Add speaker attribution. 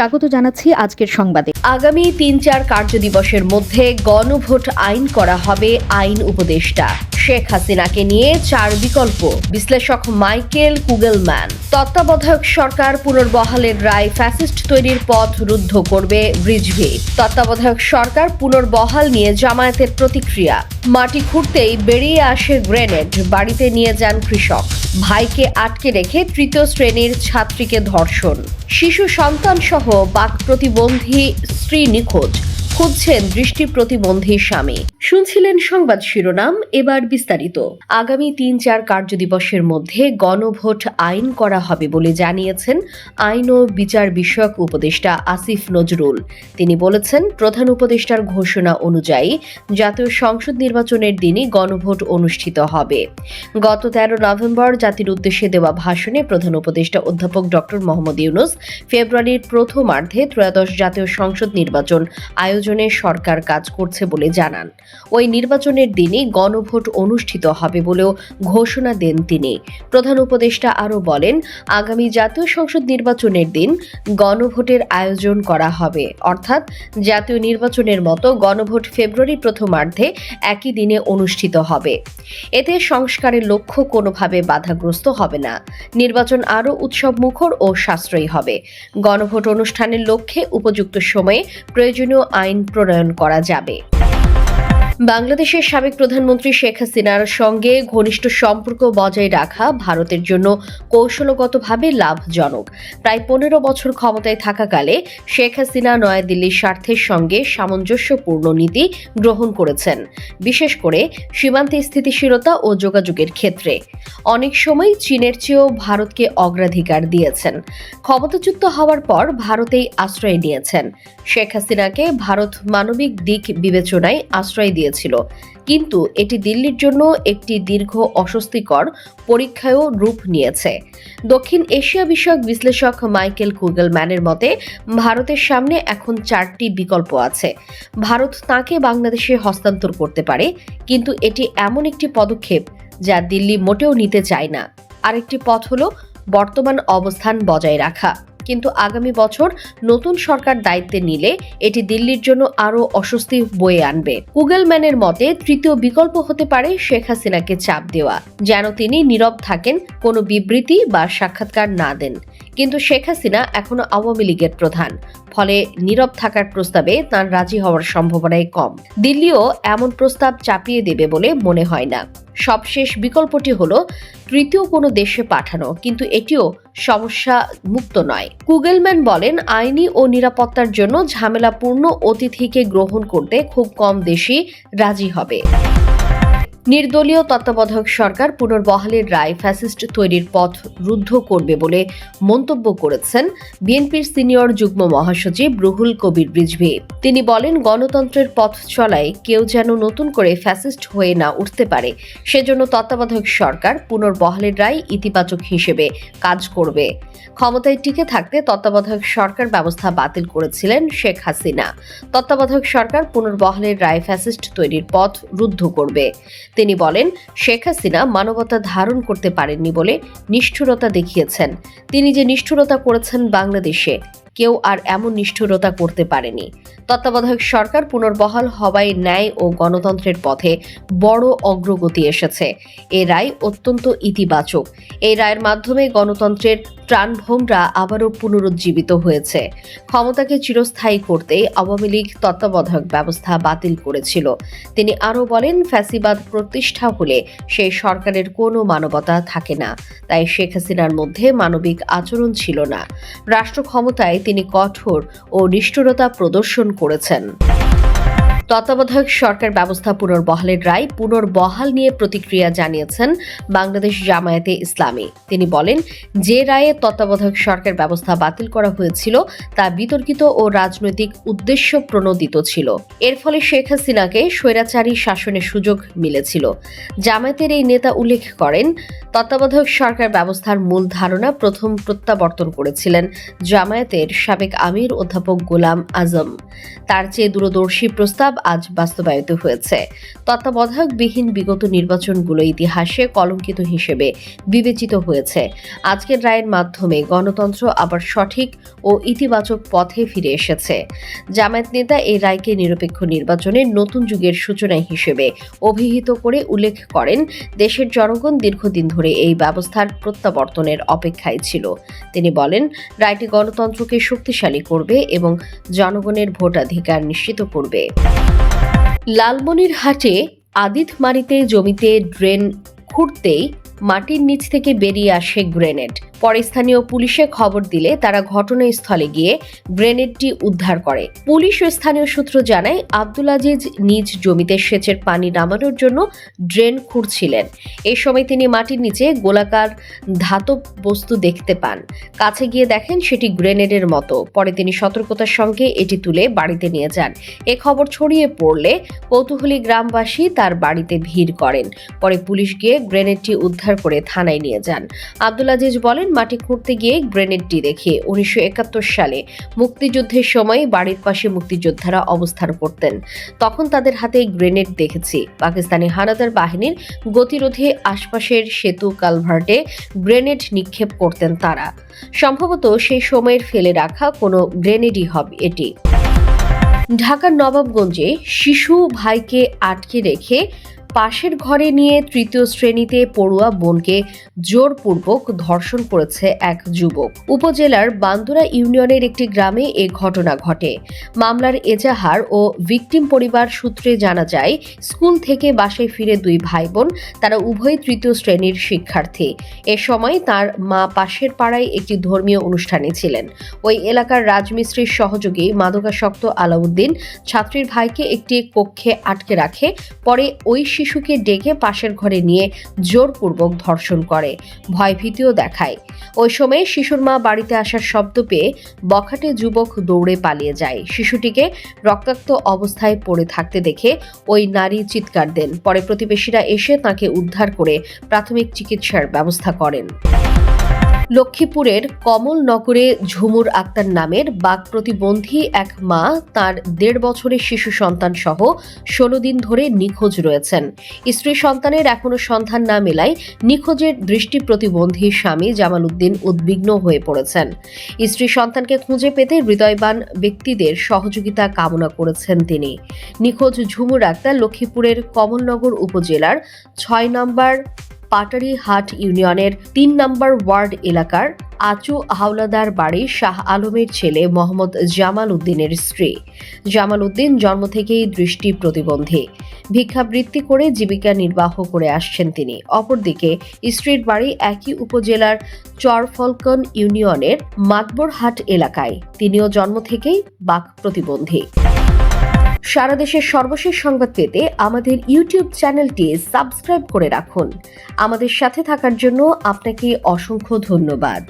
Speaker 1: স্বাগত জানাচ্ছি আজকের সংবাদে আগামী তিন চার কার্যদিবসের মধ্যে গণভোট আইন করা হবে আইন উপদেষ্টা শেখ হাসিনাকে নিয়ে চার বিকল্প বিশ্লেষক মাইকেল কুগেলম্যান তত্ত্বাবধায়ক সরকার পুনর্বহালের রায় ফ্যাসিস্ট তৈরির পথ রুদ্ধ করবে রিজভি তত্ত্বাবধায়ক সরকার পুনর্বহাল নিয়ে জামায়াতের প্রতিক্রিয়া মাটি খুঁড়তেই বেরিয়ে আসে গ্রেনেড বাড়িতে নিয়ে যান কৃষক ভাইকে আটকে রেখে তৃতীয় শ্রেণীর ছাত্রীকে ধর্ষণ শিশু সন্তান সহ বাক প্রতিবন্ধী স্ত্রী নিখোঁজ খুঁজছেন দৃষ্টি প্রতিবন্ধী স্বামী শুনছিলেন সংবাদ শিরোনাম এবার বিস্তারিত আগামী তিন চার কার্যদিবসের মধ্যে গণভোট আইন করা হবে বলে জানিয়েছেন আইন ও বিচার বিষয়ক উপদেষ্টা আসিফ নজরুল তিনি বলেছেন প্রধান উপদেষ্টার ঘোষণা অনুযায়ী জাতীয় সংসদ নির্বাচনের দিনই গণভোট অনুষ্ঠিত হবে গত তেরো নভেম্বর জাতির উদ্দেশ্যে দেওয়া ভাষণে প্রধান উপদেষ্টা অধ্যাপক ড মোহাম্মদ ইউনুস ফেব্রুয়ারির প্রথমার্ধে ত্রয়োদশ জাতীয় সংসদ নির্বাচন আয়োজন নির্বাচনে সরকার কাজ করছে বলে জানান ওই নির্বাচনের দিনে গণভোট অনুষ্ঠিত হবে বলেও ঘোষণা দেন তিনি প্রধান উপদেষ্টা আরও বলেন আগামী জাতীয় সংসদ নির্বাচনের দিন গণভোটের আয়োজন করা হবে অর্থাৎ জাতীয় নির্বাচনের মতো গণভোট ফেব্রুয়ারি প্রথমার্ধে একই দিনে অনুষ্ঠিত হবে এতে সংস্কারের লক্ষ্য কোনোভাবে বাধাগ্রস্ত হবে না নির্বাচন আরও উৎসব মুখর ও সাশ্রয়ী হবে গণভোট অনুষ্ঠানের লক্ষ্যে উপযুক্ত সময়ে প্রয়োজনীয় আইন প্রণয়ন করা যাবে বাংলাদেশের সাবেক প্রধানমন্ত্রী শেখ হাসিনার সঙ্গে ঘনিষ্ঠ সম্পর্ক বজায় রাখা ভারতের জন্য কৌশলগতভাবে লাভজনক প্রায় পনেরো বছর ক্ষমতায় থাকাকালে শেখ হাসিনা নয়াদিল্লির স্বার্থের সঙ্গে সামঞ্জস্যপূর্ণ নীতি গ্রহণ করেছেন বিশেষ করে সীমান্তে স্থিতিশীলতা ও যোগাযোগের ক্ষেত্রে অনেক সময় চীনের চেয়েও ভারতকে অগ্রাধিকার দিয়েছেন ক্ষমতাচ্যুত হওয়ার পর ভারতেই আশ্রয় নিয়েছেন শেখ হাসিনাকে ভারত মানবিক দিক বিবেচনায় আশ্রয় দিয়েছে দিয়েছিল কিন্তু এটি দিল্লির জন্য একটি দীর্ঘ অস্বস্তিকর পরীক্ষায়ও রূপ নিয়েছে দক্ষিণ এশিয়া বিষয়ক বিশ্লেষক মাইকেল কুগেলম্যানের মতে ভারতের সামনে এখন চারটি বিকল্প আছে ভারত তাকে বাংলাদেশে হস্তান্তর করতে পারে কিন্তু এটি এমন একটি পদক্ষেপ যা দিল্লি মোটেও নিতে চায় না আরেকটি পথ হল বর্তমান অবস্থান বজায় রাখা কিন্তু আগামী বছর নতুন সরকার দায়িত্বে নিলে এটি দিল্লির জন্য আরও অস্বস্তি বয়ে আনবে গুগল ম্যানের মতে তৃতীয় বিকল্প হতে পারে শেখ হাসিনাকে চাপ দেওয়া যেন তিনি নীরব থাকেন কোনো বিবৃতি বা সাক্ষাৎকার না দেন কিন্তু শেখ হাসিনা এখনও আওয়ামী লীগের প্রধান ফলে নীরব থাকার প্রস্তাবে তার রাজি হওয়ার সম্ভাবনাই কম দিল্লিও এমন প্রস্তাব চাপিয়ে দেবে বলে মনে হয় না সবশেষ বিকল্পটি হলো তৃতীয় কোনো দেশে পাঠানো কিন্তু এটিও সমস্যা মুক্ত নয় কুগেলম্যান বলেন আইনি ও নিরাপত্তার জন্য ঝামেলাপূর্ণ অতিথিকে গ্রহণ করতে খুব কম দেশই রাজি হবে নির্দলীয় তত্ত্বাবধায়ক সরকার পুনর্বহালের রায় ফ্যাসিস্ট তৈরির পথ রুদ্ধ করবে বলে মন্তব্য করেছেন বিএনপির সিনিয়র যুগ্ম মহাসচিব রুহুল কবির রিজভি তিনি বলেন গণতন্ত্রের পথ চলায় কেউ যেন নতুন করে ফ্যাসিস্ট হয়ে না উঠতে পারে সেজন্য তত্ত্বাবধায়ক সরকার পুনর্বহালের রায় ইতিবাচক হিসেবে কাজ করবে ক্ষমতায় টিকে থাকতে তত্ত্বাবধায়ক সরকার ব্যবস্থা বাতিল করেছিলেন শেখ হাসিনা তত্ত্বাবধায়ক সরকার পুনর্বহালের রায় ফ্যাসিস্ট তৈরির পথ রুদ্ধ করবে তিনি বলেন শেখ হাসিনা মানবতা ধারণ করতে পারেননি বলে নিষ্ঠুরতা দেখিয়েছেন তিনি যে নিষ্ঠুরতা করেছেন বাংলাদেশে কেউ আর এমন নিষ্ঠুরতা করতে পারেনি তত্ত্বাবধায়ক সরকার পুনর্বহাল হওয়ায় ন্যায় ও গণতন্ত্রের পথে বড় অগ্রগতি এসেছে এ রায় অত্যন্ত ইতিবাচক এই রায়ের মাধ্যমে গণতন্ত্রের প্রাণভোমরা আবারও পুনরুজ্জীবিত হয়েছে ক্ষমতাকে চিরস্থায়ী করতে আওয়ামী লীগ তত্ত্বাবধায়ক ব্যবস্থা বাতিল করেছিল তিনি আরও বলেন ফ্যাসিবাদ প্রতিষ্ঠা হলে সেই সরকারের কোনো মানবতা থাকে না তাই শেখ হাসিনার মধ্যে মানবিক আচরণ ছিল না রাষ্ট্র ক্ষমতায় তিনি কঠোর ও নিষ্ঠুরতা প্রদর্শন করেছেন তত্ত্বাবধায়ক সরকার ব্যবস্থা পুনর্বহালের রায় পুনর্বহাল নিয়ে প্রতিক্রিয়া জানিয়েছেন বাংলাদেশ জামায়াতে ইসলামী তিনি বলেন যে রায়ে তত্ত্বাবধায়ক সরকার ব্যবস্থা বাতিল করা হয়েছিল তা বিতর্কিত ও রাজনৈতিক উদ্দেশ্য প্রণোদিত ছিল এর ফলে শেখ হাসিনাকে স্বৈরাচারী শাসনের সুযোগ মিলেছিল জামায়াতের এই নেতা উল্লেখ করেন তত্ত্বাবধায়ক সরকার ব্যবস্থার মূল ধারণা প্রথম প্রত্যাবর্তন করেছিলেন জামায়াতের সাবেক আমির অধ্যাপক গোলাম আজম তার চেয়ে দূরদর্শী প্রস্তাব আজ বাস্তবায়িত হয়েছে তত্ত্বাবধায়কবিহীন বিগত নির্বাচনগুলো ইতিহাসে কলঙ্কিত হিসেবে বিবেচিত হয়েছে আজকের রায়ের মাধ্যমে গণতন্ত্র আবার সঠিক ও ইতিবাচক পথে ফিরে এসেছে জামায়াত নেতা এই রায়কে নিরপেক্ষ নির্বাচনের নতুন যুগের সূচনা হিসেবে অভিহিত করে উল্লেখ করেন দেশের জনগণ দীর্ঘদিন ধরে এই ব্যবস্থার প্রত্যাবর্তনের অপেক্ষায় ছিল তিনি বলেন রায়টি গণতন্ত্রকে শক্তিশালী করবে এবং জনগণের ভোটাধিকার নিশ্চিত করবে লালমনিরহাটে আদিতমারিতে জমিতে ড্রেন খুঁড়তেই মাটির নিচ থেকে বেরিয়ে আসে গ্রেনেড পরে স্থানীয় পুলিশে খবর দিলে তারা ঘটনাস্থলে গিয়ে গ্রেনেডটি উদ্ধার করে পুলিশ ও স্থানীয় সূত্র জানায় আব্দুল আজিজ নিজ জমিতে সেচের পানি নামানোর জন্য ড্রেন খুঁড়ছিলেন এ সময় তিনি মাটির নিচে গোলাকার ধাতব বস্তু দেখতে পান কাছে গিয়ে দেখেন সেটি গ্রেনেডের মতো পরে তিনি সতর্কতার সঙ্গে এটি তুলে বাড়িতে নিয়ে যান এ খবর ছড়িয়ে পড়লে কৌতূহলী গ্রামবাসী তার বাড়িতে ভিড় করেন পরে পুলিশ গিয়ে গ্রেনেডটি উদ্ধার করে থানায় নিয়ে যান আব্দুল আজিজ বলেন মাটি খুঁড়তে গিয়ে গ্রেনেডটি দেখে উনিশশো সালে মুক্তিযুদ্ধের সময় বাড়ির পাশে মুক্তিযোদ্ধারা অবস্থান করতেন তখন তাদের হাতে গ্রেনেড দেখেছি পাকিস্তানি হানাদার বাহিনীর গতিরোধে আশপাশের সেতু কালভার্টে গ্রেনেড নিক্ষেপ করতেন তারা সম্ভবত সেই সময়ের ফেলে রাখা কোনো গ্রেনেডই হবে এটি ঢাকার নবাবগঞ্জে শিশু ভাইকে আটকে রেখে পাশের ঘরে নিয়ে তৃতীয় শ্রেণীতে পড়ুয়া বোনকে জোরপূর্বক ধর্ষণ করেছে এক যুবক উপজেলার বান্দুরা ইউনিয়নের একটি গ্রামে এ ঘটনা ঘটে মামলার এজাহার ও ভিকটিম পরিবার সূত্রে জানা যায় স্কুল থেকে বাসায় ফিরে দুই ভাই বোন তারা উভয় তৃতীয় শ্রেণীর শিক্ষার্থী এ সময় তার মা পাশের পাড়ায় একটি ধর্মীয় অনুষ্ঠানে ছিলেন ওই এলাকার রাজমিস্ত্রির সহযোগী মাদকাসক্ত আলাউদ্দিন ছাত্রীর ভাইকে একটি কক্ষে আটকে রাখে পরে ওই শিশুকে ডেকে পাশের ঘরে নিয়ে জোরপূর্বক ধর্ষণ করে ভয়ভীতিও দেখায় ওই সময়ে শিশুর মা বাড়িতে আসার শব্দ পেয়ে বখাটে যুবক দৌড়ে পালিয়ে যায় শিশুটিকে রক্তাক্ত অবস্থায় পড়ে থাকতে দেখে ওই নারী চিৎকার দেন পরে প্রতিবেশীরা এসে তাকে উদ্ধার করে প্রাথমিক চিকিৎসার ব্যবস্থা করেন লক্ষ্মীপুরের কমলনগরে ঝুমুর আক্তার নামের বাক প্রতিবন্ধী এক মা তার দেড় বছরের শিশু সন্তান সহ ষোলো দিন ধরে নিখোঁজ রয়েছেন স্ত্রী সন্তানের এখনও সন্ধান না মেলায় নিখোঁজের দৃষ্টি প্রতিবন্ধী স্বামী জামাল উদ্দিন উদ্বিগ্ন হয়ে পড়েছেন স্ত্রী সন্তানকে খুঁজে পেতে হৃদয়বান ব্যক্তিদের সহযোগিতা কামনা করেছেন তিনি নিখোঁজ ঝুমুর আক্তার লক্ষ্মীপুরের কমলনগর উপজেলার ছয় নম্বর পাটারি হাট ইউনিয়নের তিন নম্বর ওয়ার্ড এলাকার আচু হাওলাদার বাড়ি শাহ আলমের ছেলে মোহাম্মদ জামাল উদ্দিনের স্ত্রী জামাল উদ্দিন জন্ম থেকেই দৃষ্টি প্রতিবন্ধী ভিক্ষাবৃত্তি করে জীবিকা নির্বাহ করে আসছেন তিনি অপরদিকে স্ত্রীর বাড়ি একই উপজেলার চরফলকন ইউনিয়নের মাতবরহাট এলাকায় তিনিও জন্ম থেকেই বাক প্রতিবন্ধী
Speaker 2: সারা দেশের সর্বশেষ সংবাদ পেতে আমাদের ইউটিউব চ্যানেলটি সাবস্ক্রাইব করে রাখুন আমাদের সাথে থাকার জন্য আপনাকে অসংখ্য ধন্যবাদ